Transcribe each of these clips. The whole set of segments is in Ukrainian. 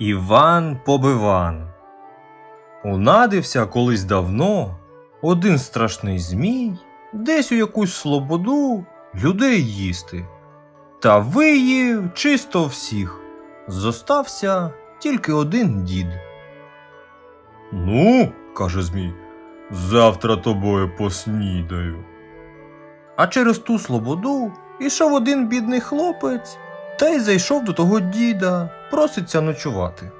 Іван Побиван. Унадився колись давно один страшний змій десь у якусь слободу людей їсти. Та виїв чисто всіх. Зостався тільки один дід. Ну, каже Змій, завтра тобою поснідаю. А через ту слободу ішов один бідний хлопець та й зайшов до того діда, проситься ночувати.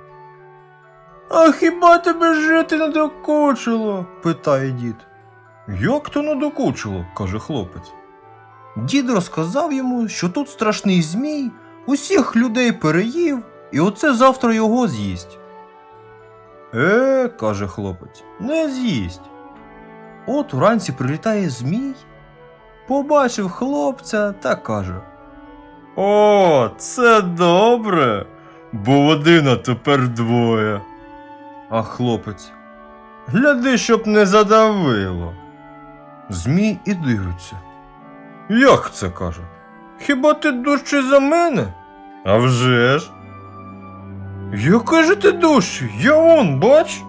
А хіба тебе жити не докучило? питає дід. Як то не докучило? каже хлопець. Дід розказав йому, що тут страшний змій, усіх людей переїв, і оце завтра його з'їсть. Е, каже хлопець, не з'їсть. От уранці прилітає змій, побачив хлопця та каже: О, це добре, бо один, а тепер двоє. А хлопець. Гляди, щоб не задавило. Змій і дивиться. Як це каже? Хіба ти дужчий за мене? А вже ж. Який же ти дужчий? Я он, бач.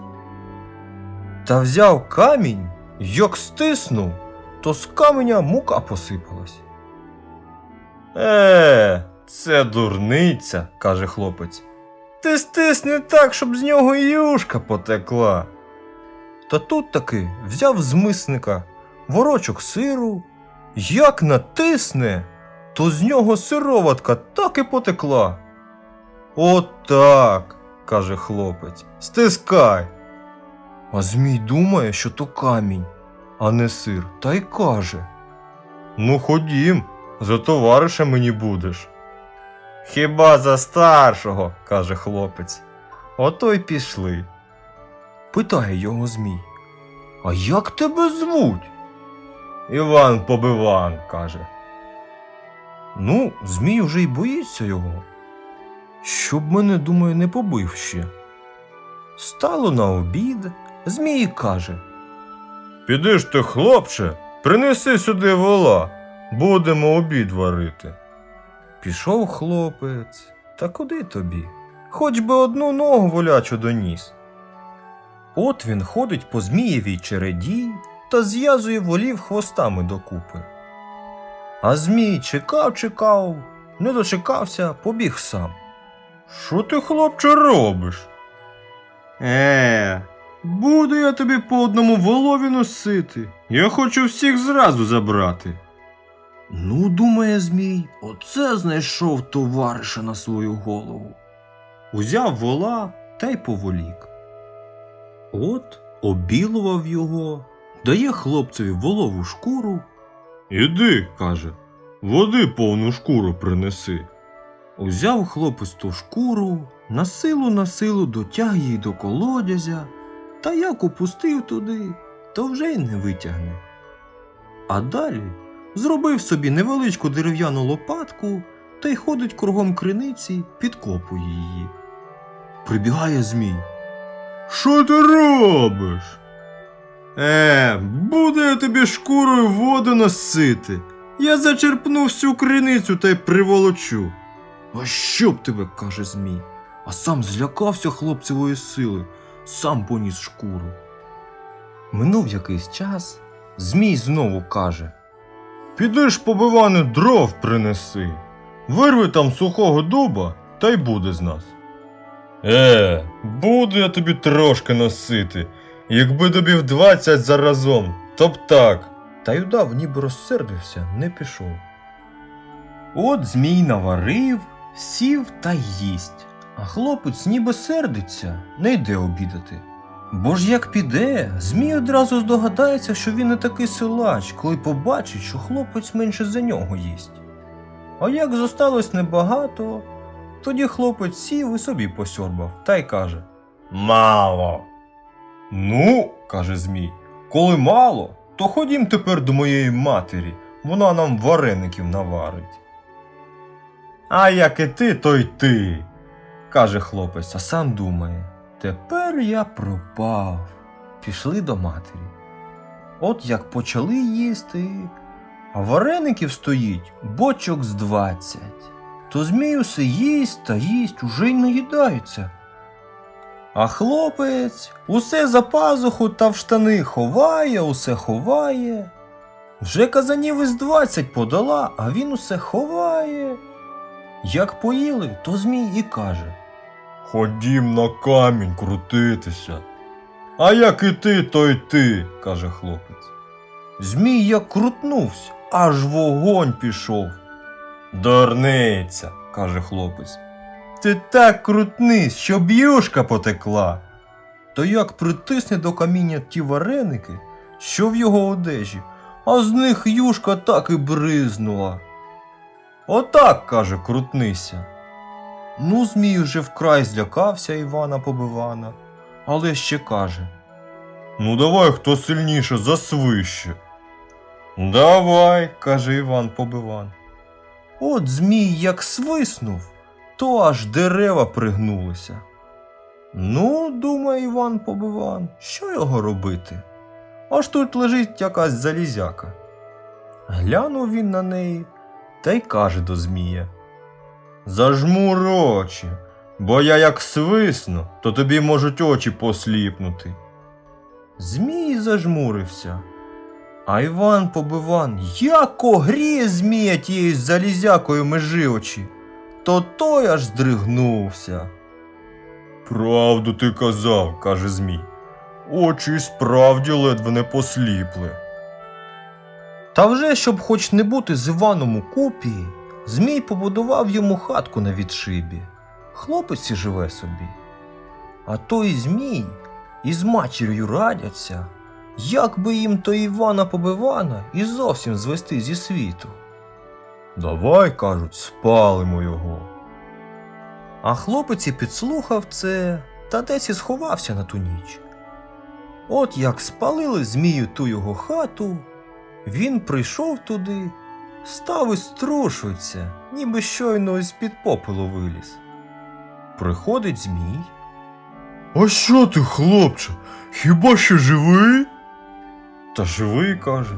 Та взяв камінь, як стиснув, то з каменя мука посипалась. Е, це дурниця, каже хлопець. Ти стисни так, щоб з нього юшка потекла. Та тут таки взяв з мисника ворочок сиру, як натисне, то з нього сироватка так і потекла. Отак, каже хлопець, стискай. А Змій думає, що то камінь, а не сир, та й каже. Ну, ходім, за товариша мені будеш. Хіба за старшого, каже хлопець. Ото й пішли. Питає його Змій. А як тебе звуть? Іван Побиван, каже. Ну, Змій уже й боїться його. Щоб мене, думаю, не побив ще. Стало на обід, Змій каже. Піди ж ти, хлопче, принеси сюди вола, будемо обід варити. Пішов хлопець, та куди тобі? Хоч би одну ногу волячу доніс. От він ходить по змієвій череді та зв'язує волів хвостами докупи. А змій чекав, чекав, не дочекався, побіг сам. Що ти, хлопче, робиш? Е, буду я тобі по одному волові носити. Я хочу всіх зразу забрати. Ну, думає Змій, оце знайшов товариша на свою голову. Узяв вола та й поволік. От обілував його, дає хлопцеві волову шкуру. Іди, каже, води повну шкуру принеси. Узяв хлопець ту шкуру, на силу на силу дотяг її до колодязя, та як опустив туди, то вже й не витягне. А далі зробив собі невеличку дерев'яну лопатку та й ходить кругом криниці, підкопує її. Прибігає Змій. Що ти робиш? Е, буду я тобі шкурою воду носити. Я зачерпну всю криницю та й приволочу. А що б тебе, каже Змій, а сам злякався хлопцевої сили, сам поніс шкуру. Минув якийсь час, Змій знову каже Піди ж побиване дров принеси, вирви там сухого дуба, та й буде з нас. Е, буду я тобі трошки носити, якби тобі в двадцять заразом, то б так. Та й удав, ніби розсердився, не пішов. От Змій наварив, сів та їсть, а хлопець ніби сердиться, не йде обідати. Бо ж як піде, Змій одразу здогадається, що він не такий силач, коли побачить, що хлопець менше за нього їсть. А як зосталось небагато, тоді хлопець сів і собі посьорбав та й каже Мало. Ну, каже Змій, коли мало, то ходім тепер до моєї матері, вона нам вареників наварить. А як і ти, то й ти, каже хлопець, а сам думає. Тепер я пропав. Пішли до матері. От як почали їсти, а вареників стоїть бочок з двадцять. То змій усе їсть та їсть, уже й наїдається. А хлопець усе за пазуху та в штани ховає, усе ховає. Вже казанів із двадцять подала, а він усе ховає. Як поїли, то Змій і каже Ходім на камінь крутитися. А як і ти, то й ти, каже хлопець. Змій як крутнувся, аж вогонь пішов. Дурниця, каже хлопець. Ти так крутнись, щоб юшка потекла. То як притисне до каміння ті вареники, що в його одежі, а з них юшка так і бризнула. Отак, каже, крутнися. Ну, Змій уже вкрай злякався Івана Побивана, але ще каже. Ну, давай, хто сильніше, засвище. Давай, каже Іван Побиван. От Змій як свиснув, то аж дерева пригнулися. Ну, думає Іван Побиван, що його робити? Аж тут лежить якась залізяка. Глянув він на неї та й каже до Змія. Зажмур очі, бо я як свисну, то тобі можуть очі посліпнути. Змій зажмурився. А Іван Побиван як огріє Змія тією залізякою межи очі, то той аж здригнувся. Правду ти казав, каже Змій. Очі справді ледве не посліпли. Та вже, щоб хоч не бути з Іваном у купі, Змій побудував йому хатку на відшибі. Хлопець і живе собі. А той Змій із матір'ю радяться, як би їм то Івана Побивана і зовсім звести зі світу. Давай, кажуть, спалимо його. А хлопець і підслухав це та десь і сховався на ту ніч. От як спалили Змію ту його хату, він прийшов туди, став і струшується, ніби щойно із під попелу виліз. Приходить Змій. А що ти, хлопче, хіба що живий? Та живий, каже.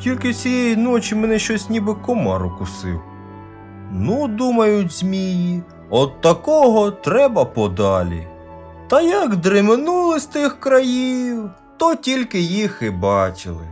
Тільки цієї ночі мене щось ніби комар укусив. Ну, думають змії, от такого треба подалі. Та як дременули з тих країв, то тільки їх і бачили.